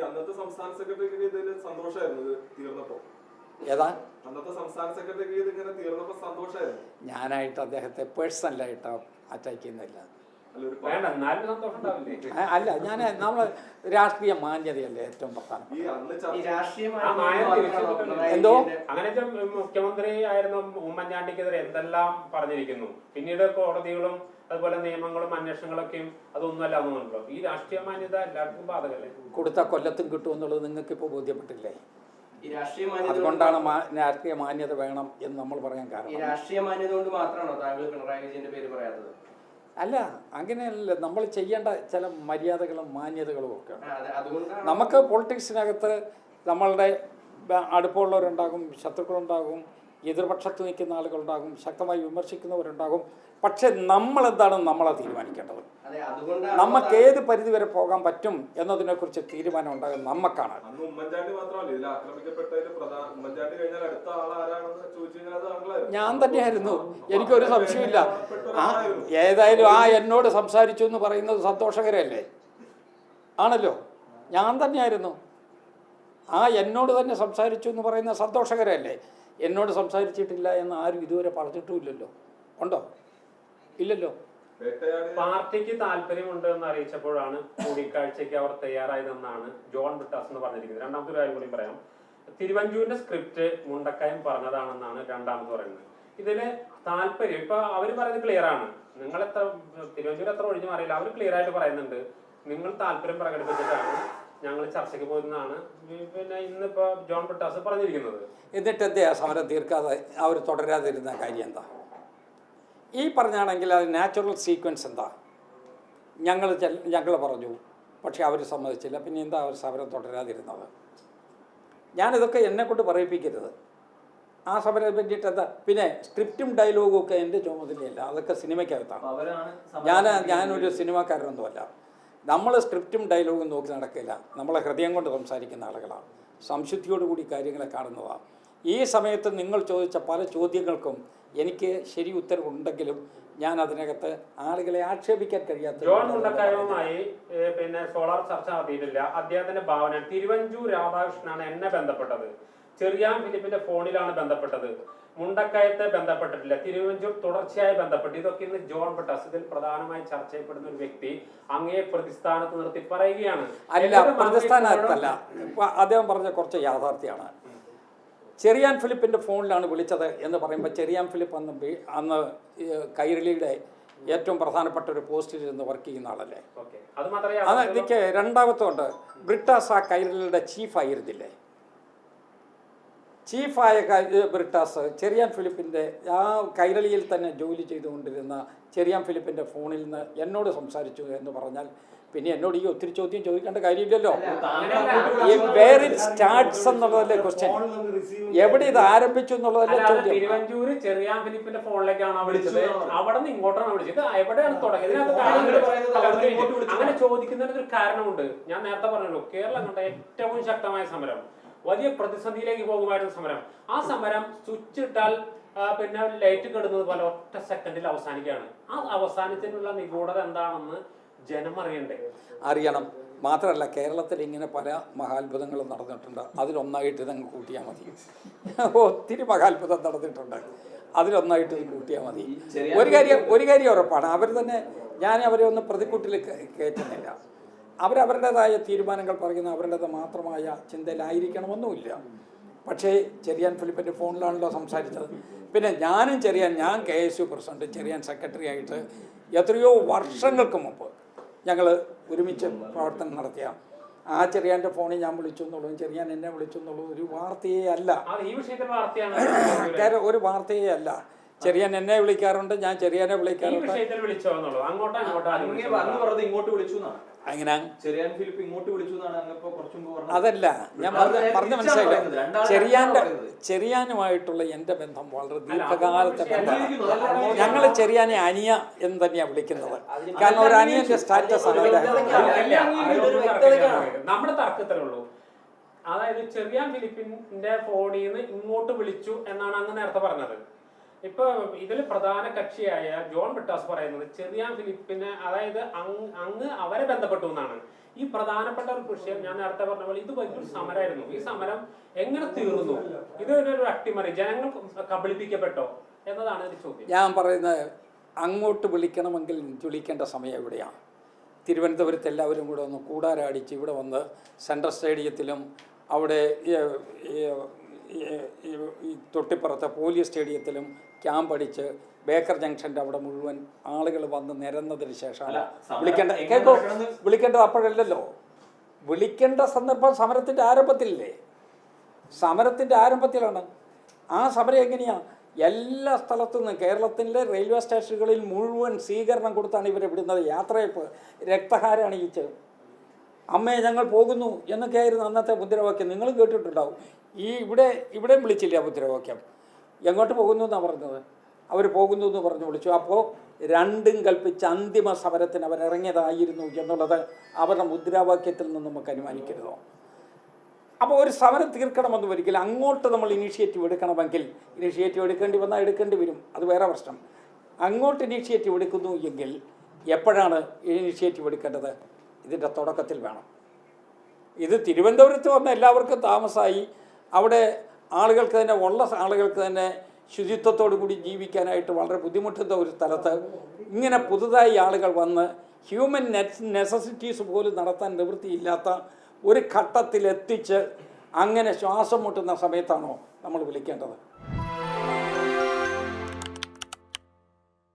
അന്നത്തെ സംസ്ഥാന സെക്രട്ടറിക്ക് ഇതിൽ സന്തോഷമായിരുന്നു തീർന്നപ്പോ? ഏതാ? അന്നത്തെ സംസ്ഥാന സെക്രട്ടറിക്ക് ഇത് ഇങ്ങനെ തീർന്നപ്പോ സന്തോഷമായിരുന്നു ഞാനായിട്ട് അദ്ദേഹത്തെ പേഴ്സണലായിട്ട് അറ്റാക്ക് ചെയ്യുന്നില്ല. അല്ല ഒരു വേണ്ട എന്നാലും സന്തോഷം ഉണ്ടാവില്ലേ അല്ല ഞാൻ നമ്മൾ രാഷ്ട്രീയ മാന്യതയല്ലേ ഏറ്റവും പ്രധാനം. എന്തോ? അങ്ങനെ മുഖ്യമന്ത്രി ആയിരുന്ന ഉമ്മൻചാണ്ടിക്കെതിരെ എന്തെല്ലാം പറഞ്ഞിരിക്കുന്നു. പിന്നീട് കോടതികളും അതുപോലെ നിയമങ്ങളും അന്വേഷണങ്ങളൊക്കെയും അതൊന്നുമല്ല എന്നുണ്ടല്ലോ ഈ രാഷ്ട്രീയ മാന്യത എല്ലാവർക്കും ബാധകല്ലേ? കൊടുത്ത കൊല്ലത്തും കിട്ടുമെന്നുള്ളത് നിങ്ങൾക്ക് ഇപ്പോൾ ബോധ്യപ്പെട്ടില്ലേ? ഈ രാഷ്ട്രീയ മാന്യത അതുകൊണ്ടാണ് രാഷ്ട്രീയ മാന്യത വേണം എന്ന് നമ്മൾ പറയാൻ ഈ കാരണം രാഷ്ട്രീയ മാന്യത കൊണ്ട് മാത്രമാണോ താങ്കൾ പിണറായി വിജയന്റെ പേര് പറയാത്തത്? അല്ല അങ്ങനെയല്ല. നമ്മൾ ചെയ്യേണ്ട ചില മര്യാദകളും മാന്യതകളും ഒക്കെ നമുക്ക് പൊളിറ്റിക്സിനകത്ത് നമ്മളുടെ അടുപ്പമുള്ളവരുണ്ടാകും ശത്രുക്കളുണ്ടാകും എതിർപക്ഷത്ത് നിൽക്കുന്ന ആളുകളുണ്ടാകും ശക്തമായി വിമർശിക്കുന്നവരുണ്ടാകും. പക്ഷെ നമ്മൾ എന്താണ് നമ്മളെ തീരുമാനിക്കേണ്ടത്? അതെ അതുകൊണ്ടാണ് നമുക്ക് ഏത് പരിധി വരെ പോകാൻ പറ്റും എന്നതിനെക്കുറിച്ച് തീരുമാനം ഉണ്ടാകും നമുക്കാണ് ഞാൻ തന്നെയായിരുന്നു. എനിക്കൊരു സംശയമില്ല ആ ഏതായാലും ആ എന്നോട് സംസാരിച്ചു എന്ന് പറയുന്നത് സന്തോഷകരല്ലേ ആണല്ലോ. ഞാൻ തന്നെയായിരുന്നു. ആ എന്നോട് തന്നെ സംസാരിച്ചു എന്ന് പറയുന്നത് സന്തോഷകരമല്ലേ? എന്നോട് സംസാരിച്ചിട്ടില്ല എന്ന് ആരും ഇതുവരെ പറഞ്ഞിട്ടുമില്ലല്ലോ. ഉണ്ടോ? ഇല്ലല്ലോ? പാർട്ടിക്ക് താല്പര്യമുണ്ട് എന്ന് അറിയിച്ചപ്പോഴാണ് കൂടിക്കാഴ്ചയ്ക്ക് അവർ തയ്യാറായതെന്നാണ് ജോൺ ബ്രിട്ടാസ് എന്ന് പറഞ്ഞിരിക്കുന്നത്. രണ്ടാമത്തെ ഒരു കാര്യം കൂടി പറയാം. തിരുവഞ്ചൂരിന്റെ സ്ക്രിപ്റ്റ് മുണ്ടക്കായം പറഞ്ഞതാണെന്നാണ് രണ്ടാമത് പറയുന്നത്. ഇതിൽ താല്പര്യം ഇപ്പൊ അവർ പറയുന്നത് ക്ലിയർ ആണ്. നിങ്ങൾ എത്ര തിരുവഞ്ചൂർ എത്ര ഒഴിഞ്ഞു മാറിയില്ല. അവർ ക്ലിയർ ആയിട്ട് പറയുന്നുണ്ട്. നിങ്ങൾ താല്പര്യം പ്രകടിപ്പിച്ചിട്ടാണ് ഞങ്ങൾ ചർച്ചയ്ക്ക് പോയിരുന്നതാണ്. പിന്നെ ഇന്നിപ്പോ ജോൺ ബ്രിട്ടാസ് പറഞ്ഞിരിക്കുന്നത്. എന്നിട്ട് എന്തേ ആ സമരം തീർക്കാതെ അവർ തുടരാതിരുന്ന കാര്യം എന്താ? ഈ പറഞ്ഞാണെങ്കിൽ അത് നാച്ചുറൽ സീക്വൻസ് എന്താ? ഞങ്ങൾ ഞങ്ങൾ പറഞ്ഞു. പക്ഷേ അവർ സമ്മതിച്ചില്ല. പിന്നെ എന്താ അവർ സമരം തുടരാതിരുന്നത്? ഞാനിതൊക്കെ എന്നെ കൊണ്ട് പറയിപ്പിക്കരുത്. ആ സമരം പറ്റിയിട്ട് എന്താ? പിന്നെ സ്ക്രിപ്റ്റും ഡയലോഗും ഒക്കെ എന്റെ ചുമതലയല്ല. അതൊക്കെ സിനിമയ്ക്കകത്താണ്. അവരാണ് ഞാൻ ഞാനൊരു സിനിമാക്കാരനൊന്നുമല്ല. നമ്മൾ സ്ക്രിപ്റ്റും ഡയലോഗും നോക്കി നടക്കില്ല. നമ്മളെ ഹൃദയം കൊണ്ട് സംസാരിക്കുന്ന ആളുകളാണ്. സംശുദ്ധിയോടുകൂടി കാര്യങ്ങളെ കാണുന്നതാണ് ഈ സമയത്ത് നിങ്ങൾ ചോദിച്ച പല ചോദ്യങ്ങൾക്കും എനിക്ക് ശരി ഉത്തരവുണ്ടെങ്കിലും ഞാൻ അതിനകത്ത് ആളുകളെ ആക്ഷേപിക്കാൻ കഴിയാത്ത ജോൺ പിന്നെ സോളാർ ചർച്ച നടത്തിയിട്ടില്ല അദ്ദേഹത്തിന്റെ ഭാവന തിരുവഞ്ചൂർ രാധാകൃഷ്ണനാണ് എന്നെ ബന്ധപ്പെട്ടത്. ചെറിയാൻ ഫിലിപ്പിന്റെ ഫോണിലാണ് ബന്ധപ്പെട്ടത്. മുണ്ടക്കയത്തെ ബന്ധപ്പെട്ടിട്ടില്ല. തിരുവഞ്ചൂർ തുടർച്ചയായി ബന്ധപ്പെട്ട്. ഇതൊക്കെ ഇന്ന് ജോൺ ബട്ടാസ് ഇതിൽ പ്രധാനമായി ചർച്ച ചെയ്യപ്പെടുന്ന ഒരു വ്യക്തി അങ്ങയെ പ്രതിസ്ഥാനത്ത് നിർത്തി പറയുകയാണ്. അല്ല പ്രതിസ്ഥാനത്തല്ല. അദ്ദേഹം പറഞ്ഞ കുറച്ച് യാഥാർത്ഥ്യമാണ്. ചെറിയാൻ ഫിലിപ്പിന്റെ ഫോണിലാണ് വിളിച്ചത് എന്ന് പറയുമ്പോൾ ചെറിയാൻ ഫിലിപ്പ് അന്ന് അന്ന് കൈരളിയുടെ ഏറ്റവും പ്രധാനപ്പെട്ട ഒരു പോസ്റ്റിൽ ഇരുന്ന് വർക്ക് ചെയ്യുന്ന ആളല്ലേ. അത് എനിക്ക് രണ്ടാമത്തോണ്ട് ബ്രിട്ടാസ് ആ കൈരളിയുടെ ചീഫായിരുന്നില്ലേ ചീഫായ ബ്രിട്ടാസ് ചെറിയാൻ ഫിലിപ്പിന്റെ ആ കൈരളിയിൽ തന്നെ ജോലി ചെയ്തുകൊണ്ടിരുന്ന ചെറിയാൻ ഫിലിപ്പിന്റെ ഫോണിൽ നിന്ന് എന്നോട് സംസാരിച്ചു എന്ന് പറഞ്ഞാൽ പിന്നെ എന്നോട് ഈ ഒത്തിരി ചോദ്യം ചോദിക്കേണ്ട കാര്യമില്ലല്ലോ. ഈ വേർ ഇറ്റ് സ്റ്റാർട്ട്സ് എന്നുള്ളതല്ലേ ക്വസ്റ്റ്യൻ എവിടെ ഇത് ആരംഭിച്ചു എന്നുള്ളതല്ലേ ചോദ്യം? തിരുവഞ്ചൂര് ചെറിയാൻ ഫിലിപ്പിന്റെ ഫോണിലേക്കാണ് വിളിച്ചത്. അവിടെ നിന്ന് ഇങ്ങോട്ടാണ് വിളിച്ചത്. എവിടെയാണ് തുടങ്ങിയത്. അങ്ങനെ ചോദിക്കുന്നതിന് ഒരു കാരണമുണ്ട്. ഞാൻ നേരത്തെ പറഞ്ഞല്ലോ കേരളം കണ്ട ഏറ്റവും ശക്തമായ സമരം. വലിയ പ്രതിസന്ധിയിലേക്ക് പോകുമായിരുന്ന സമരം. ആ സമരം സ്വിച്ച് ഇട്ടാൽ പിന്നെ ലൈറ്റ് കെടുന്നത് പോലെ ഒറ്റ സെക്കൻഡിൽ അവസാനിക്കുകയാണ്. ആ അവസാനത്തിനുള്ള നിഗൂഢത എന്താണെന്ന് ജനം അറിയണ്ടേ? അറിയണം. മാത്രമല്ല കേരളത്തിൽ ഇങ്ങനെ പല മഹാത്ഭുതങ്ങളും നടന്നിട്ടുണ്ട്. അതിലൊന്നായിട്ട് ഇതങ്ങ് കൂട്ടിയാൽ മതി. ഒത്തിരി മഹാത്ഭുതം നടന്നിട്ടുണ്ട്. അതിലൊന്നായിട്ട് ഇത് കൂട്ടിയാൽ മതി. ഒരു കാര്യം ഒരു കാര്യം ഉറപ്പാണ്. അവർ തന്നെ ഞാൻ അവരെ ഒന്ന് പ്രതിക്കൂട്ടിൽ കയറ്റുന്നില്ല അവരവരുടേതായ തീരുമാനങ്ങൾ പറയുന്ന അവരുടേത് മാത്രമായ ചിന്തയിലായിരിക്കണമെന്നുമില്ല. പക്ഷേ ചെറിയാൻ ഫിലിപ്പിന്റെ ഫോണിലാണല്ലോ സംസാരിച്ചത്. പിന്നെ ഞാനും ചെറിയാൻ ഞാൻ K S U president Cherian secretary ആയിട്ട് എത്രയോ വർഷങ്ങൾക്ക് മുമ്പ് ഞങ്ങൾ ഒരുമിച്ച് പ്രവർത്തനം നടത്തിയ ആ ചെറിയാന്റെ ഫോണിൽ ഞാൻ വിളിച്ചു എന്നുള്ളതും ചെറിയാൻ എന്നെ വിളിച്ചു എന്നുള്ളതും ഒരു വാർത്തയേ അല്ല. ഒരു വാർത്തയേ അല്ല. ചെറിയാൻ എന്നെ വിളിക്കാറുണ്ട് ഞാൻ ചെറിയനെ വിളിക്കാറുണ്ട് വിഷയത്തിൽ വിളിച്ചോ എന്നുള്ളത് ആരും അങ്ങ് വിളിച്ചോ ഇങ്ങോട്ട് വിളിച്ചു എന്നാണ് അങ്ങനെ ചെറിയാൻ ഫിലിപ്പ് ഇങ്ങോട്ട് വിളിച്ചു എന്നാണ് അങ്ങ് ഇപ്പൊ പറഞ്ഞത് അതല്ല ഞാൻ പറഞ്ഞ മനസ്സിലായില്ല പറയുന്നത്. ചെറിയാനുമായിട്ടുള്ള എന്റെ ബന്ധം വളരെ ദീർഘകാലത്തെ ബന്ധമാണ് ഞങ്ങൾ ചെറിയാനെ അനിയ എന്ന് തന്നെയാണ് വിളിക്കുന്നത് കാരണം ഒരു അനിയന്റെ സ്റ്റാറ്റസ് ആണ്. നമ്മുടെ തർക്കത്തിലുള്ളൂ അതായത് ചെറിയാൻ ഫിലിപ്പിന്റെ ഫോണിൽ നിന്ന് ഇങ്ങോട്ട് വിളിച്ചു എന്നാണ് അങ്ങ് നേരത്തെ പറഞ്ഞത് ഇപ്പൊ ഇതിൽ പ്രധാന കക്ഷിയായ ജോൺ ബിട്ടാസ് പറയുന്നത് ചെറിയ ഫിലിപ്പിനെ അതായത് അങ്ങ് അവരെ ബന്ധപ്പെട്ടു എന്നാണ്. ഈ പ്രധാനപ്പെട്ട ഒരു വിഷയം ഞാൻ നേരത്തെ പറഞ്ഞ പോലെ ഇത് വലിയൊരു സമരമായിരുന്നു. ഈ സമരം എങ്ങനെ തീർന്നു? ഇത് ഒരു അട്ടിമറി. ജനങ്ങൾ കബളിപ്പിക്കപ്പെട്ടോ എന്നതാണ് ഒരു ചോദ്യം. ഞാൻ പറയുന്നത് അങ്ങോട്ട് വിളിക്കണമെങ്കിൽ വിളിക്കേണ്ട സമയം എവിടെയാണ് തിരുവനന്തപുരത്ത് എല്ലാവരും കൂടെ ഒന്ന് കൂടാരാടിച്ച് ഇവിടെ വന്ന് സെൻട്രൽ സ്റ്റേഡിയത്തിലും അവിടെ ഈ, തൊട്ടിപ്പുറത്തെ പോലീസ് സ്റ്റേഡിയത്തിലും ക്യാമ്പ് അടിച്ച് ബേക്കർ ജംഗ്ഷന്റെ അവിടെ മുഴുവൻ ആളുകൾ വന്ന് നിരന്നതിന് ശേഷമാണ് വിളിക്കേണ്ട കേട്ടോ വിളിക്കേണ്ടത് അപ്പോഴല്ലല്ലോ. വിളിക്കേണ്ട സന്ദർഭം സമരത്തിന്റെ ആരംഭത്തിലല്ലേ? സമരത്തിന്റെ ആരംഭത്തിലാണ്. ആ സമരം എങ്ങനെയാണ് എല്ലാ സ്ഥലത്തു നിന്നും കേരളത്തിലെ റെയിൽവേ സ്റ്റേഷനുകളിൽ മുഴുവൻ സ്വീകരണം കൊടുത്താണ് ഇവരെ വിടുന്നത് യാത്രയപ്പ് രക്തഹാരം അണിയിച്ച് അമ്മയെ ഞങ്ങൾ പോകുന്നു എന്നൊക്കെയായിരുന്നു അന്നത്തെ മുദ്രാവാക്യം. നിങ്ങളും കേട്ടിട്ടുണ്ടാവും. ഈ ഇവിടെ ഇവിടെയും വിളിച്ചില്ല മുദ്രാവാക്യം എങ്ങോട്ട് പോകുന്നു എന്നാണ് പറഞ്ഞത്? അവർ പോകുന്നു എന്ന് പറഞ്ഞു വിളിച്ചു. അപ്പോൾ രണ്ടും കൽപ്പിച്ച അന്തിമ സമരത്തിന് അവരിറങ്ങിയതായിരുന്നു എന്നുള്ളത് അവരുടെ മുദ്രാവാക്യത്തിൽ നിന്ന് നമുക്ക് അനുമാനിക്കരുതോ? അപ്പോൾ ഒരു സമരം തീർക്കണമെന്ന് ഒരിക്കലും അങ്ങോട്ട് നമ്മൾ ഇനീഷ്യേറ്റീവ് എടുക്കണമെങ്കിൽ ഇനീഷ്യേറ്റീവ് എടുക്കേണ്ടി വന്നാൽ എടുക്കേണ്ടി വരും. അത് വേറെ പ്രശ്നം. അങ്ങോട്ട് ഇനീഷ്യേറ്റീവ് എടുക്കുന്നു എങ്കിൽ എപ്പോഴാണ് ഇനീഷ്യേറ്റീവ് എടുക്കേണ്ടത്? ഇതിന്റെ തുടക്കത്തിൽ വേണം. ഇത് തിരുവനന്തപുരത്ത് വന്ന എല്ലാവർക്കും താമസമായി അവിടെ ആളുകൾക്ക് തന്നെ ഉള്ള ആളുകൾക്ക് തന്നെ ശുചിത്വത്തോടു കൂടി ജീവിക്കാനായിട്ട് വളരെ ബുദ്ധിമുട്ടുന്ന ഒരു സ്ഥലത്ത് ഇങ്ങനെ പുതുതായി ആളുകൾ വന്ന് ഹ്യൂമൻ നെസസിറ്റീസ് പോലും നടത്താൻ നിവൃത്തിയില്ലാത്ത ഒരു ഘട്ടത്തിലെത്തിച്ച് അങ്ങനെ ശ്വാസം മുട്ടുന്ന സമയത്താണോ നമ്മൾ വിളിക്കേണ്ടത്?